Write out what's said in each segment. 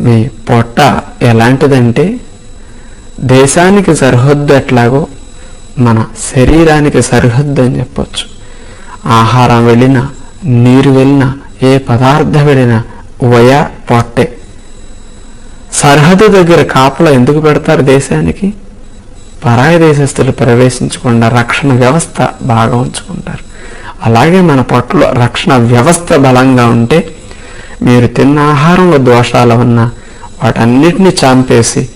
మీ పొట్ట ఎలాంటిదంటే దేశానికి సరిహద్దు ఎట్లాగో మన శరీరానికి సరిహద్దు అని చెప్పొచ్చు. ఆహారం వెళ్ళినా నీరు వెళ్ళినా ఏ పదార్థం వెళ్ళినా వయ పొట్టే. సరిహద్దు దగ్గర కాపలా ఎందుకు పెడతారు దేశానికి? పరాయ దేశస్తులు ప్రవేశించకుండా రక్షణ వ్యవస్థ బాగా ఉంచుకుంటారు. అలాగే మన పొట్టలో రక్షణ వ్యవస్థ బలంగా ఉంటే మీరు తిన్న ఆహారంలో దోషాలు ఉన్నా వాటన్నిటిని చాంపేసి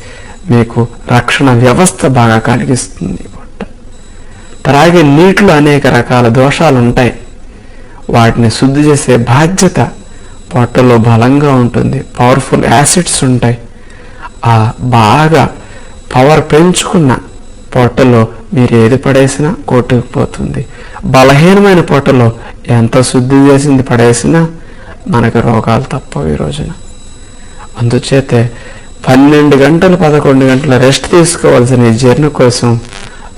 మీకు రక్షణ వ్యవస్థ బాగా కలిగిస్తుంది పొట్ట త్రాగే నీటిలో అనేక రకాల దోషాలు ఉంటాయి వాటిని శుద్ధి చేసే బాధ్యత పొట్టలో బలంగా ఉంటుంది. పవర్ఫుల్ యాసిడ్స్ ఉంటాయి. ఆ బాగా పవర్ పెంచుకున్న పొట్టలో మీరు ఏది పడేసినా కొట్టుకుపోతుంది. బలహీనమైన పొట్టలో ఎంత శుద్ధి చేసింది పడేసినా మనకు రోగాలు తప్పవు ఈ రోజున. అందుచేతే పన్నెండు గంటలు పదకొండు గంటల రెస్ట్ తీసుకోవాల్సిన ఈ జర్నీ కోసం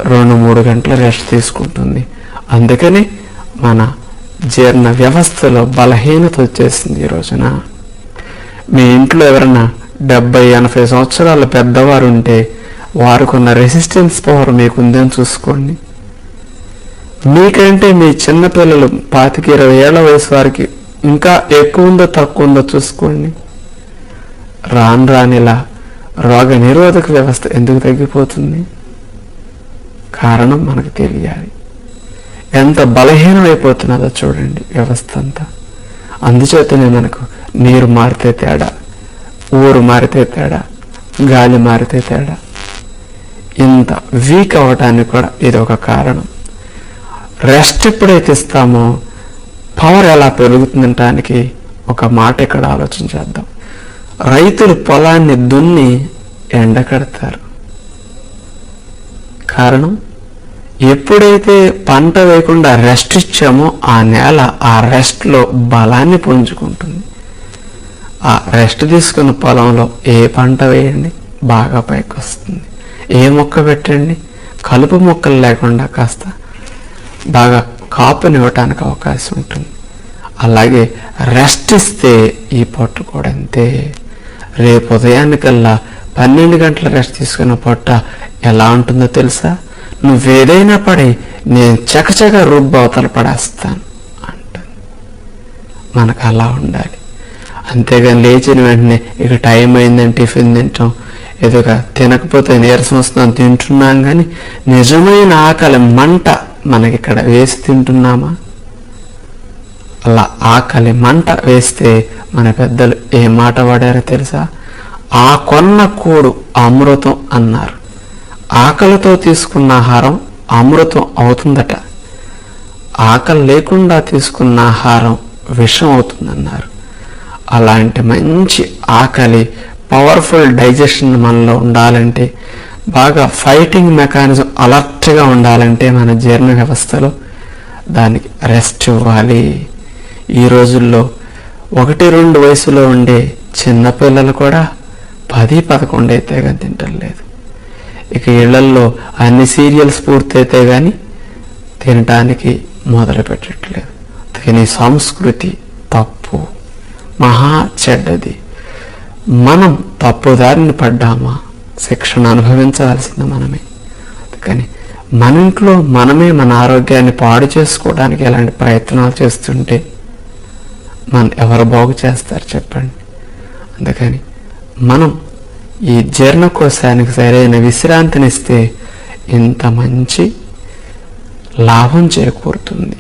రెండు మూడు గంటల రెస్ట్ తీసుకుంటుంది. అందుకని మన జీర్ణ వ్యవస్థలో బలహీనత వచ్చేసింది ఈ రోజున. మీ ఇంట్లో ఎవరన్నా డెబ్బై ఎనభై సంవత్సరాల పెద్దవారు ఉంటే వారికున్న రెసిస్టెన్స్ పవర్ మీకు ఉందని చూసుకోండి. మీకంటే మీ చిన్నపిల్లలు పాతిక ఇరవై ఏళ్ళ వయసు వారికి ఇంకా ఎక్కువ ఉందో తక్కువ ఉందో చూసుకోండి. రాను రానిలా రోగ నిరోధక వ్యవస్థ ఎందుకు తగ్గిపోతుంది? కారణం మనకు తెలియాలి. ఎంత బలహీనమైపోతున్నదో చూడండి వ్యవస్థ అంతా. అందుచేతనే మనకు నీరు మారితే తేడా ఊరు మారితే తేడా గాలి మారితే తేడా. ఇంత వీక్ అవ్వటానికి కూడా ఇది ఒక కారణం. రెస్ట్ ఎప్పుడైతే ఇస్తామో పవర్ ఎలా పెరుగుతుందటానికి ఒక మాట ఇక్కడ ఆలోచించేద్దాం రైతులు పొలాన్ని దున్ని ఎండకడతారు కారణం? ఎప్పుడైతే పంట వేయకుండా రెస్ట్ ఇచ్చామో ఆ నేల ఆ రెస్ట్లో బలాన్ని పుంజుకుంటుంది. ఆ రెస్ట్ తీసుకున్న పొలంలో ఏ పంట వేయండి బాగా పైకి వస్తుంది ఏ మొక్క పెట్టండి కలుపు మొక్కలు లేకుండా కాస్త బాగా కాపునివ్వటానికి అవకాశం ఉంటుంది. అలాగే రెస్ట్ ఇస్తే ఈ పొట్ట కూడా అంతే. రేపు ఉదయానికల్లా పన్నెండు గంటల రెస్ట్ తీసుకున్న పొట్ట ఎలా ఉంటుందో తెలుసా? నువ్వేదైనా పడి నేను చకచక రుబ్బవతలు అవతల పడేస్తాను అంటుంది. మనకు అలా ఉండాలి. అంతేగాని లేచిన వెంటనే ఇక టైం అయిందని టిఫిన్ తింటాం. ఏదో తినకపోతే నీరసం వస్తుందని తింటున్నాం కానీ నిజమైన ఆకలి మంట మనకి ఇక్కడ వేసి తింటున్నామా? అలా ఆకలి మంట వేస్తే మన పెద్దలు ఏ మాట వాడారో తెలుసా? ఆ కొన్న కూడు అమృతం అన్నారు. ఆకలితో తీసుకున్న ఆహారం అమృతం అవుతుందట. ఆకలి లేకుండా తీసుకున్న ఆహారం విషం అవుతుందన్నారు. అలాంటి మంచి ఆకలి పవర్ఫుల్ డైజెషన్ మనలో ఉండాలంటే బాగా ఫైటింగ్ మెకానిజం అలర్ట్గా ఉండాలంటే మన జీర్ణ వ్యవస్థలో దానికి రెస్ట్ ఇవ్వాలి. ఈ రోజుల్లో ఒకటి రెండు వయసులో ఉండే చిన్నపిల్లలు కూడా పది పదకొండు అయితే కానీ తింటలేదు ఇక ఇళ్ళల్లో అన్ని సీరియల్స్ పూర్తయితే కానీ తినటానికి మొదలు పెట్టట్లేదు. కానీ సంస్కృతి తప్పు మహా చెడ్డది. మనం తప్పుదారిని పడ్డామా? శిక్షణ అనుభవించవలసింది మనమే. కానీ మన ఇంట్లో మనమే మన ఆరోగ్యాన్ని పాడు చేసుకోవడానికి ఎలాంటి ప్రయత్నాలు చేస్తుంటే మనం ఎవరు బాగు చేస్తారు చెప్పండి. అందుకని మనం ఈ జీర్ణకోశానికి సరైన విశ్రాంతినిస్తే ఇంత మంచి లాభం చేకూరుతుంది.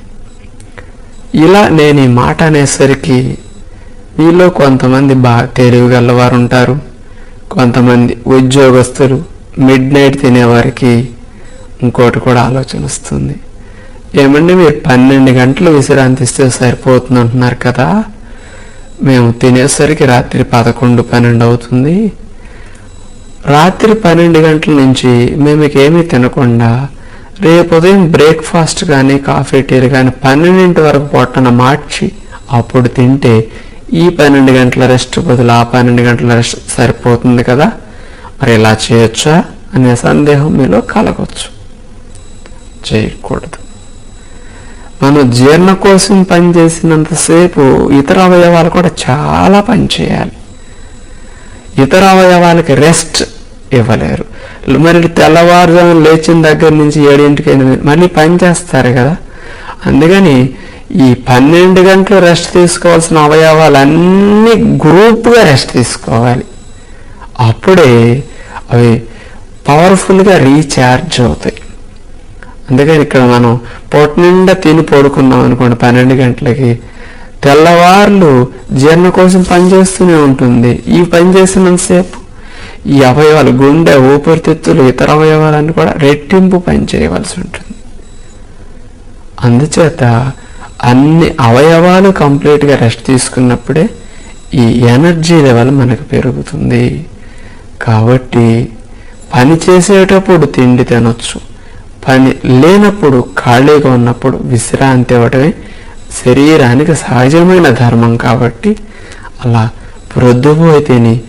ఇలా నేను ఈ మాట అనేసరికి మీలో కొంతమంది బాగా తెలివిగలవారు ఉంటారు కొంతమంది ఉద్యోగస్తులు మిడ్ నైట్ తినేవారికి ఇంకోటి కూడా ఆలోచన వస్తుంది. ఏమండి మీరు పన్నెండు గంటలు విశ్రాంతిస్తే సరిపోతుంది అంటున్నారు కదా. మేము తినేసరికి రాత్రి పదకొండు పన్నెండు అవుతుంది. రాత్రి పన్నెండు గంటల నుంచి మేము ఏమీ తినకుండా రేపు ఉదయం బ్రేక్ఫాస్ట్ కానీ కాఫీ టీలు కానీ పన్నెండింటి వరకు పొట్టన మార్చి అప్పుడు తింటే ఈ పన్నెండు గంటల రెస్ట్ బదులు ఆ పన్నెండు గంటల రెస్ట్ సరిపోతుంది కదా? మరి ఇలా చేయొచ్చా అనే సందేహం మీలో కలగవచ్చు చేయకూడదు. మనం జీర్ణ కోసం పనిచేసినంతసేపు ఇతర అవయవాలు కూడా చాలా పని చేయాలి. ఇతర అవయవాలకి రెస్ట్ ఇవ్వలేరు. మరి తెల్లవారుజామున లేచిన దగ్గర నుంచి ఏడింటికి మళ్ళీ పని చేస్తారు కదా? అందుకని ఈ పన్నెండు గంటలు రెస్ట్ తీసుకోవాల్సిన అవయవాలన్నీ గ్రూప్గా రెస్ట్ తీసుకోవాలి. అప్పుడే అవి పవర్ఫుల్గా రీఛార్జ్ అవుతాయి. అందుకని ఇక్కడ మనం పొట్ట నిండా తిని పడుకున్నాం అనుకోండి పన్నెండు గంటలకి. తెల్లవార్లు జీర్ణ కోసం పనిచేస్తూనే ఉంటుంది. ఈ పని చేసినంతసేపు ఈ అవయవాలు గుండె ఊపిరితిత్తులు ఇతర అవయవాలన్నీ కూడా రెట్టింపు పని చేయవలసి ఉంటుంది. అందుచేత అన్ని అవయవాలు కంప్లీట్గా రెస్ట్ తీసుకున్నప్పుడే ఈ ఎనర్జీ లెవెల్ మనకు పెరుగుతుంది. కాబట్టి పని చేసేటప్పుడు తిండి తినొచ్చు. పని లేనప్పుడు ఖాళీగా ఉన్నప్పుడు విశ్రాంతి ఇవ్వటమే శరీరానికి సహజమైన ధర్మం కాబట్టి అలా ప్రొద్దుపోయి తిని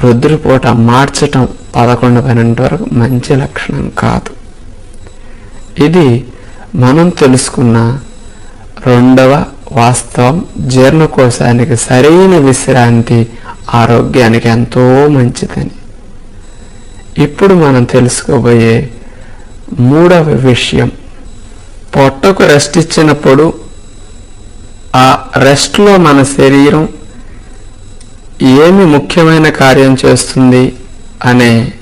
ప్రొద్దుపూట మార్చటం పదకొండు పన్నెండు వరకు మంచి లక్షణం కాదు. ఇది మనం తెలుసుకున్న రెండవ వాస్తవం జీర్ణకోశానికి సరైన విశ్రాంతి ఆరోగ్యానికి ఎంతో మంచిదని. ఇప్పుడు మనం తెలుసుకోబోయే మూడవ విషయం. పొట్టకు రెస్ట్ ఇచ్చినప్పుడు ఆ రెస్ట్లో మన శరీరం ఏమి ముఖ్యమైన కార్యం చేస్తుంది అనే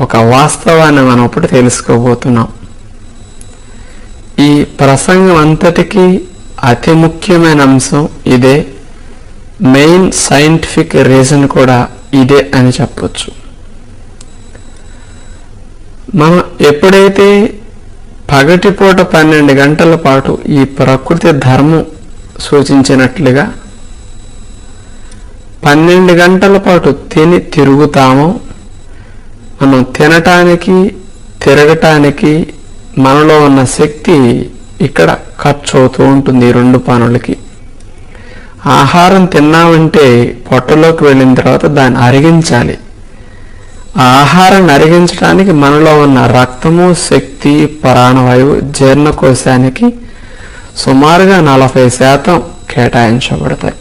ఒక వాస్తవాన్ని మనం ఇప్పుడు తెలుసుకోబోతున్నాం. ఈ ప్రసంగం అంతటికీ అతి ముఖ్యమైన అంశం ఇదే. మెయిన్ సైంటిఫిక్ రీజన్ కూడా ఇదే అని చెప్పొచ్చు. మనం ఎప్పుడైతే పగటిపూట పన్నెండు గంటల పాటు ఈ ప్రకృతి ధర్మం సూచించినట్లుగా పన్నెండు గంటల పాటు తిని తిరుగుతామో మనం తినటానికి తిరగటానికి మనలో ఉన్న శక్తి ఇక్కడ ఖర్చు అవుతూ ఉంటుంది ఈ రెండు పనులకి ఆహారం తిన్నామంటే పొట్టలోకి వెళ్ళిన తర్వాత దాన్ని అరిగించాలి. ఆహారాన్ని అరిగించడానికి మనలో ఉన్న రక్తము శక్తి ప్రాణవాయువు జీర్ణకోశానికి సుమారుగా నలభై శాతం కేటాయించబడతాయి.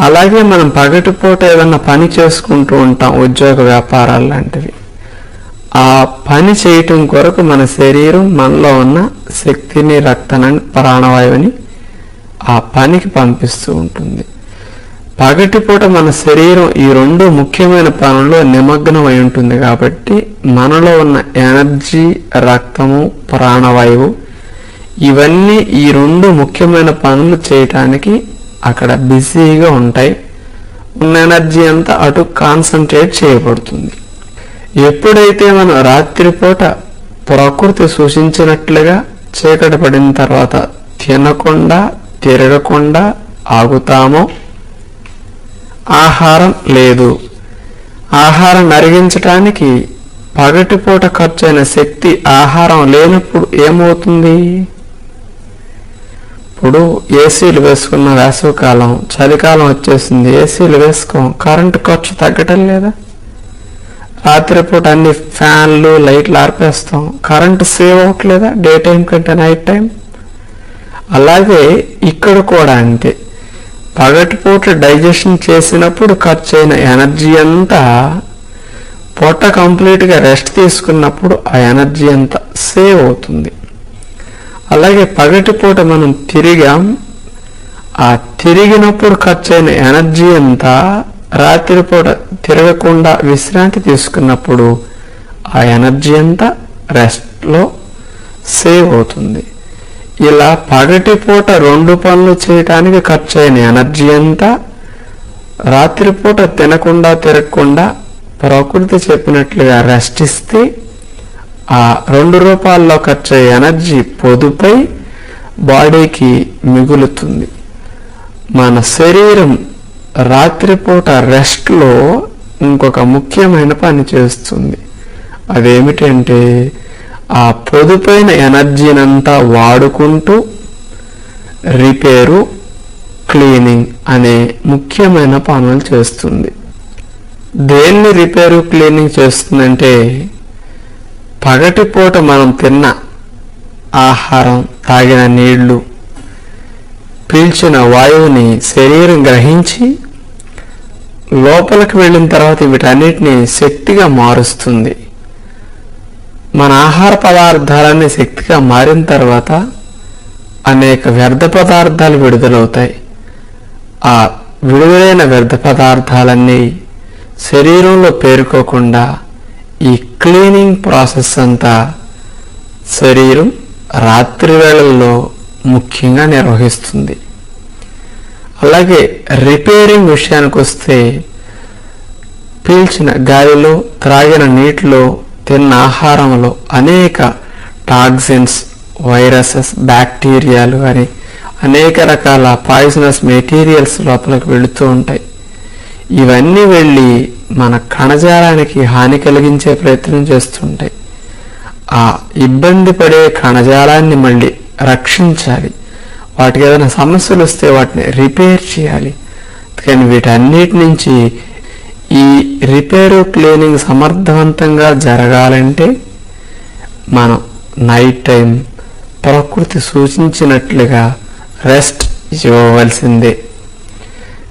అలాగే మనం పగటిపూట ఏదన్నా పని చేసుకుంటూ ఉంటాం ఉద్యోగ వ్యాపారాలు లాంటివి. ఆ పని చేయటం కొరకు మన శరీరం మనలో ఉన్న శక్తిని రక్తాన్ని ప్రాణవాయువుని ఆ పనికి పంపిస్తూ ఉంటుంది. పగటిపూట మన శరీరం ఈ రెండు ముఖ్యమైన పనుల్లో నిమగ్నమై ఉంటుంది కాబట్టి మనలో ఉన్న ఎనర్జీ రక్తము ప్రాణవాయువు ఇవన్నీ ఈ రెండు ముఖ్యమైన పనులు చేయటానికి అక్కడ బిజీగా ఉంటాయి. ఉన్న ఎనర్జీ అంతా అటు కాన్సన్ట్రేట్ చేయబడుతుంది. ఎప్పుడైతే మనం రాత్రిపూట ప్రకృతి సూచించినట్లుగా చీకటి పడిన తర్వాత తినకుండా తిరగకుండా ఆగుతామో? ఆహారం లేదు. ఆహారం అరిగించటానికి పగటిపూట ఖర్చైన శక్తి ఆహారం లేనప్పుడు ఏమవుతుంది? ఇప్పుడు ఏసీలు వేసుకున్న వేసవికాలం చలికాలం వచ్చేసింది. ఏసీలు వేసుకోం. కరెంటు ఖర్చు తగ్గటం లేదా? రాత్రిపూట అన్ని ఫ్యాన్లు లైట్లు ఆర్పేస్తాం. కరెంటు సేవ్ అవ్వట్లేదా? డే టైం కంటే నైట్ టైం? అలాగే ఇక్కడ కూడా అంతే. పగటిపూట డైజెషన్ చేసినప్పుడు ఖర్చు అయిన ఎనర్జీ అంతా పొట్ట కంప్లీట్గా రెస్ట్ తీసుకున్నప్పుడు ఆ ఎనర్జీ అంతా సేవ్ అవుతుంది. అలాగే పగటిపూట మనం తిరిగాం. ఆ తిరిగినప్పుడు ఖర్చు అయిన ఎనర్జీ అంతా రాత్రిపూట తిరగకుండా విశ్రాంతి తీసుకున్నప్పుడు ఆ ఎనర్జీ అంతా రెస్ట్లో సేవ్ అవుతుంది. ఇలా పగటిపూట రెండు పనులు చేయటానికి ఖర్చు అయిన ఎనర్జీ అంతా రాత్రిపూట తినకుండా తిరగకుండా ప్రకృతి చెప్పినట్లుగా రెస్ట్ ఇస్తే ఆ రెండు రూపాయల్లో ఖర్చు అయ్యే ఎనర్జీ పొదుపై బాడీకి మిగులుతుంది. మన శరీరం రాత్రిపూట రెస్ట్లో ఇంకొక ముఖ్యమైన పని చేస్తుంది. అదేమిటంటే ఆ పొదుపైన ఎనర్జీనంతా వాడుకుంటూ రిపేరు క్లీనింగ్ అనే ముఖ్యమైన పనులు చేస్తుంది. దేన్ని రిపేరు క్లీనింగ్ చేస్తుందంటే పగటిపూట మనం తిన్న ఆహారం తాగిన నీళ్ళు పీల్చిన వాయువుని శరీరం గ్రహించి లోపలికి వెళ్ళిన తర్వాత వీటన్నిటిని శక్తిగా మారుస్తుంది. మన ఆహార పదార్థాలన్నీ శక్తిగా మారిన తర్వాత అనేక వ్యర్థ పదార్థాలు విడుదలవుతాయి. ఆ విడుదలైన వ్యర్థ పదార్థాలన్నీ శరీరంలో పేరుకోకుండా ఈ క్లీనింగ్ ప్రాసెస్ అంతా శరీరం రాత్రి వేళల్లో ముఖ్యంగా నిర్వహిస్తుంది. అలాగే రిపేరింగ్ విషయానికి వస్తే పీల్చిన గాలిలో త్రాగిన నీటిలో తిన్న ఆహారంలో అనేక టాక్సిన్స్ వైరసెస్ బ్యాక్టీరియాలు అని అనేక రకాల పాయిజనస్ మెటీరియల్స్ లోపలికి వెళుతూ ఉంటాయి. ఇవన్నీ వెళ్ళి మన కణజాలానికి హాని కలిగించే ప్రయత్నం చేస్తుంటాయి. ఆ ఇబ్బంది పడే కణజాలాన్ని మళ్ళీ రక్షించాలి. వాటికి ఏదైనా సమస్యలు వస్తే వాటిని రిపేర్ చేయాలి. కానీ వీటన్నిటి నుంచి ఈ రిపేరు క్లీనింగ్ సమర్థవంతంగా జరగాలంటే మనం నైట్ టైం ప్రకృతి సూచించినట్లుగా రెస్ట్ ఇవ్వవలసిందే.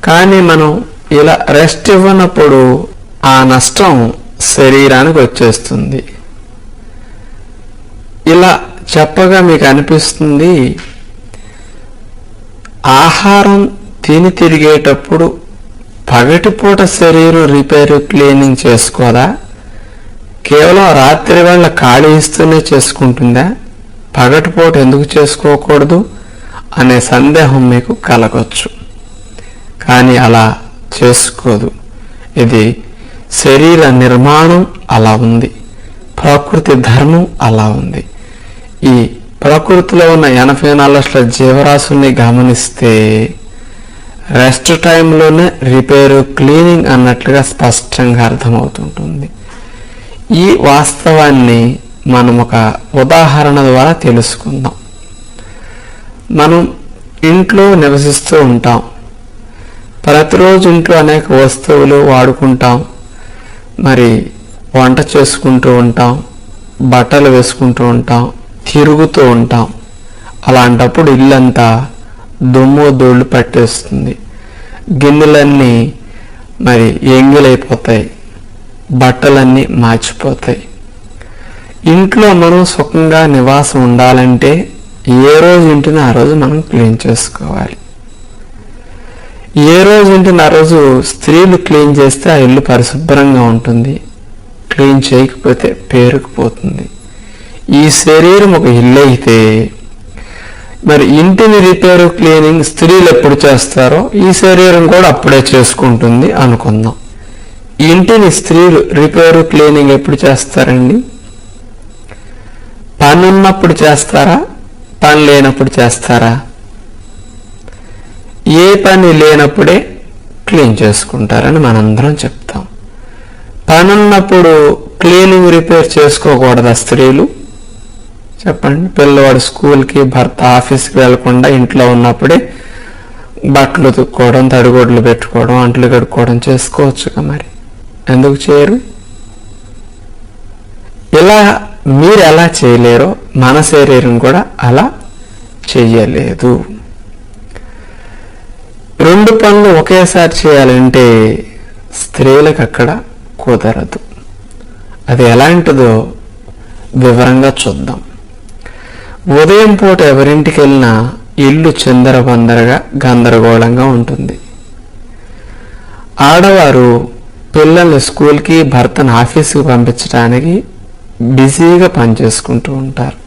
కానీ మనం ఇలా రెస్ట్ ఇవ్వనప్పుడు ఆ నష్టం శరీరానికి వచ్చేస్తుంది. ఇలా చెప్పగా మీకు అనిపిస్తుంది ఆహారం తిని తిరిగేటప్పుడు పగటిపూట శరీరం రిపేర్ క్లీనింగ్ చేసుకోదా కేవలం రాత్రి వేళ ఖాళీ ఇస్తూనే చేసుకుంటుందా? పగటిపూట ఎందుకు చేసుకోకూడదు? అనే సందేహం మీకు కలగొచ్చు. కానీ అలా చేసుకోదు. ఇది శరీర నిర్మాణం అలా ఉంది. ప్రకృతి ధర్మం అలా ఉంది. ఈ ప్రకృతిలో ఉన్న ఎనభై నాలుగు జీవరాశుల్ని గమనిస్తే రెస్ట్ టైంలోనే రిపేరు క్లీనింగ్ అన్నట్లుగా స్పష్టంగా అర్థమవుతుంటుంది. ఈ వాస్తవాన్ని మనం ఒక ఉదాహరణ ద్వారా తెలుసుకుందాం. మనం ఇంట్లో నివసిస్తూ ఉంటాం. ప్రతిరోజు ఇంట్లో అనేక వస్తువులు వాడుకుంటాం. మరి వంట చేసుకుంటూ ఉంటాం. బట్టలు వేసుకుంటూ ఉంటాం. తిరుగుతూ ఉంటాం. అలాంటప్పుడు ఇల్లంతా దుమ్ము ధూళ్ళు పట్టేస్తుంది. గిన్నెలన్నీ మరి ఎంగిలైపోతాయి. బట్టలన్నీ మార్చిపోతాయి ఇంట్లో మనం సుఖంగా నివాసం ఉండాలంటే ఏ రోజు ఇంటిని ఆ రోజు మనం క్లీన్ చేసుకోవాలి. ఏ రోజు ఇంటిని ఆ రోజు స్త్రీలు క్లీన్ చేస్తే ఆ ఇల్లు పరిశుభ్రంగా ఉంటుంది. క్లీన్ చేయకపోతే పేరుకుపోతుంది. ఈ శరీరం ఒక ఇల్లు అయితే మరి ఇంటిని రిపేర్ క్లీనింగ్ స్త్రీలు ఎప్పుడు చేస్తారో ఈ శరీరం కూడా అప్పుడే చేసుకుంటుంది అనుకుందాం. ఇంటిని స్త్రీలు రిపేరు క్లీనింగ్ ఎప్పుడు చేస్తారండి? పని ఉన్నప్పుడు చేస్తారా? పని లేనప్పుడు చేస్తారా? ఏ పని లేనప్పుడే క్లీన్ చేసుకుంటారని మనందరం చెప్తాం. పని ఉన్నప్పుడు క్లీనింగ్ రిపేర్ చేసుకోకూడదా స్త్రీలు? చెప్పండి. పిల్లవాడు స్కూల్కి భర్త ఆఫీస్కి వెళ్ళకుండా ఇంట్లో ఉన్నప్పుడే బట్టలు ఉతుక్కోవడం తడిగొడ్లు పెట్టుకోవడం అంట్లు కడుక్కోవడం చేసుకోవచ్చుగా మరి. ఎందుకు చేయరు? ఇలా మీరు ఎలా చేయలేరో మన శరీరం కూడా అలా చెయ్యలేదు. రెండు పనులు ఒకేసారి చేయాలంటే స్త్రీలకు అక్కడ కుదరదు. అది ఎలాంటిదో వివరంగా చూద్దాం. ఉదయం పూట ఎవరింటికి వెళ్ళినా ఇల్లు చిందరబందరగా గందరగోళంగా ఉంటుంది. ఆడవారు పిల్లల్ని స్కూల్కి భర్తను ఆఫీస్కి పంపించడానికి బిజీగా పనిచేసుకుంటూ ఉంటారు.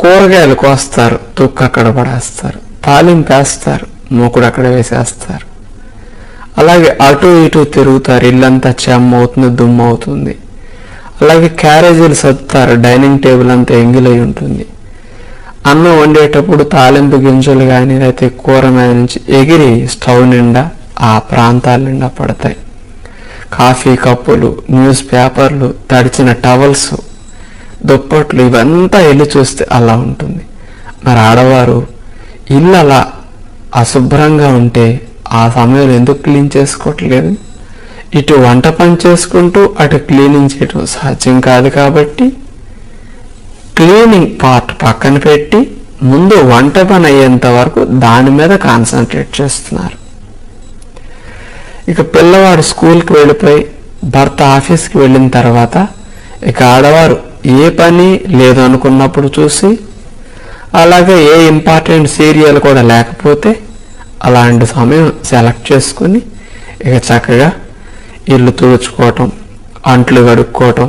కూరగాయలు కోస్తారు తుక్కు అక్కడ పడేస్తారు తాలింపేస్తారు మూకుడు అక్కడ వేసేస్తారు. అలాగే అటు ఇటు తిరుగుతారు ఇల్లంతా చెమ్మ అవుతుంది దుమ్ము అవుతుంది అలాగే క్యారేజీలు సర్దుతారు డైనింగ్ టేబుల్ అంతా ఎంగిలై ఉంటుంది. అన్నం వండేటప్పుడు తాలింపు గింజలు కానీ లేకపోతే కూర మీద నుంచి ఎగిరి స్టవ్ నిండా ఆ ప్రాంతాల నిండా పడతాయి. కాఫీ కప్పులు న్యూస్ పేపర్లు తడిచిన టవల్స్ దుప్పట్లు ఇవంతా వెళ్ళి చూస్తే అలా ఉంటుంది. మరి ఆడవారు ఇల్లు అలా అశుభ్రంగా ఉంటే ఆ సమయంలో ఎందుకు క్లీన్ చేసుకోవట్లేదు? ఇటు వంట పని చేసుకుంటూ అటు క్లీనింగ్ చేయడం సాధ్యం కాదు కాబట్టి క్లీనింగ్ పార్ట్ పక్కన పెట్టి ముందు వంట పని అయ్యేంత వరకు దాని మీద కాన్సన్ట్రేట్ చేస్తున్నారు. ఇక పిల్లవాడు స్కూల్కి వెళ్ళిపోయి భర్త ఆఫీస్కి వెళ్ళిన తర్వాత ఇక ఆడవారు ఏ పని లేదు అనుకున్నప్పుడు చూసి అలాగే ఏ ఇంపార్టెంట్ సీరియల్ కూడా లేకపోతే అలాంటి సమయం సెలెక్ట్ చేసుకుని ఇక చక్కగా ఇల్లు తుడుచుకోవటం అంట్లు కడుక్కోవటం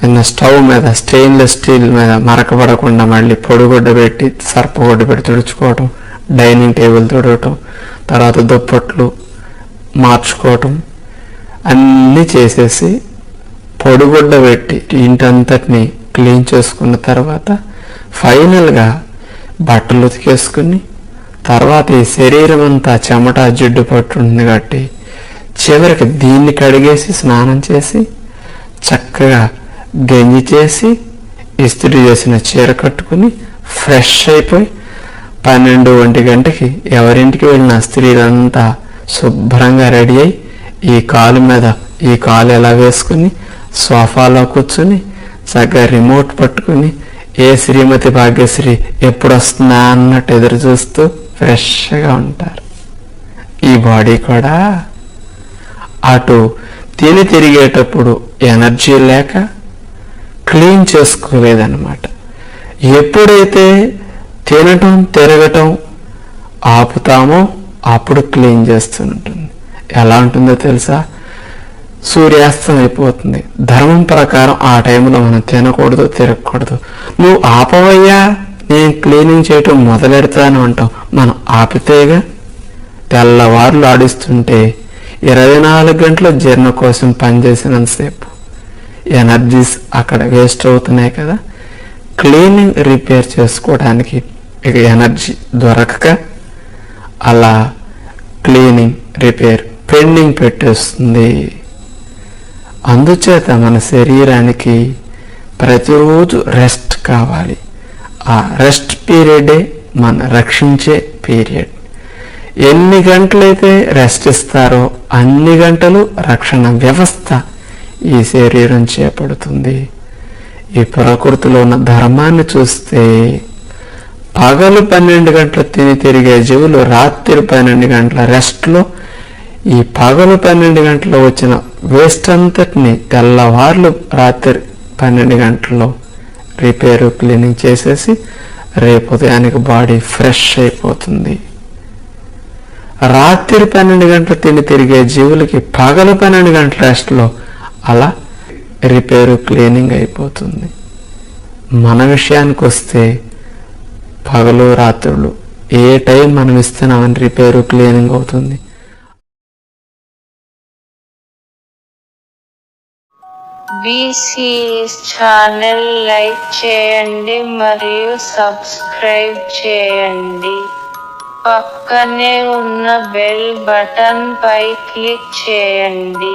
నిన్న స్టవ్ మీద స్టెయిన్లెస్ స్టీల్ మీద మరకబడకుండా మళ్ళీ పొడిగుడ్డ పెట్టి సర్పగుడ్డ పెట్టి తుడుచుకోవటం డైనింగ్ టేబుల్ తుడవటం తర్వాత దుప్పట్లు మార్చుకోవటం అన్నీ చేసేసి పొడిగుడ్డ పెట్టి ఇంటంతటిని క్లీన్ చేసుకున్న తర్వాత ఫైనల్గా బట్టలు ఉతికేసుకుని తర్వాత ఈ శరీరం అంతా చెమట జిడ్డు పట్టుంటుంది కాబట్టి చివరికి దీన్ని కడిగేసి స్నానం చేసి చక్కగా గంజి చేసి ఇస్త్రీ చేసిన చీర కట్టుకుని ఫ్రెష్ అయిపోయి పన్నెండు ఒంటి గంటకి ఎవరింటికి వెళ్ళిన స్త్రీలంతా శుభ్రంగా రెడీ అయి ఈ కాలు మీద ఈ కాలు ఎలా వేసుకుని సోఫాలో కూర్చుని చక్కగా రిమోట్ పట్టుకుని ఏ శ్రీమతి భాగ్యశ్రీ ఎప్పుడు వస్తుందా అన్నట్టు ఎదురు చూస్తూ ఫ్రెష్గా ఉంటారు. ఈ బాడీ కూడా అటు తిని తిరిగేటప్పుడు ఎనర్జీ లేక క్లీన్ చేసుకోలేదన్నమాట ఎప్పుడైతే తినటం తిరగటం ఆపుతామో అప్పుడు క్లీన్ చేస్తుంటుంది. ఎలా ఉంటుందో తెలుసా? సూర్యాస్తం అయిపోతుంది. ధర్మం ప్రకారం ఆ టైంలో మనం తినకూడదు తిరగకూడదు. నువ్వు ఆపవయ్యా నేను క్లీనింగ్ చేయటం మొదలెడతాను అంటాం మనం ఆపితేగా తెల్లవారులు ఆడిస్తుంటే ఇరవై నాలుగు గంటల జీర్ణ కోసం పనిచేసినంతసేపు. ఎనర్జీస్ అక్కడ వేస్ట్ అవుతున్నాయి కదా. క్లీనింగ్ రిపేర్ చేసుకోవడానికి ఇక ఎనర్జీ దొరకక అలా క్లీనింగ్ రిపేర్ పెండింగ్ పెట్టేస్తుంది. అందుచేత మన శరీరానికి ప్రతిరోజు రెస్ట్ కావాలి. ఆ రెస్ట్ పీరియడే మన రక్షించే పీరియడ్. ఎన్ని గంటలైతే రెస్ట్ ఇస్తారో అన్ని గంటలు రక్షణ వ్యవస్థ ఈ శరీరం చేపడుతుంది. ఈ ప్రకృతిలో ఉన్న ధర్మాన్ని చూస్తే పగలు పన్నెండు గంటలు తిని తిరిగే జీవులు రాత్రి పన్నెండు గంటల రెస్ట్లో ఈ పగలు పన్నెండు గంటలు వచ్చిన వేస్ట్ అంతటిని తెల్లవార్లు రాత్రి పన్నెండు గంటల్లో రిపేరు క్లీనింగ్ చేసేసి రేపు ఉదయానికి బాడీ ఫ్రెష్ అయిపోతుంది. రాత్రి పన్నెండు గంటలు తిని తిరిగే జీవులకి పగలు పన్నెండు గంటల రెస్ట్లో అలా రిపేరు క్లీనింగ్ అయిపోతుంది. మన విషయానికి వస్తే పగలు రాత్రులు ఏ టైం మనం ఇస్తున్నామని రిపేరు క్లీనింగ్ అవుతుంది. బీసీఎస్ ఛానల్ లైక్ చేయండి మరియు సబ్స్క్రైబ్ చేయండి. పక్కనే ఉన్న బెల్ బటన్ పై క్లిక్ చేయండి.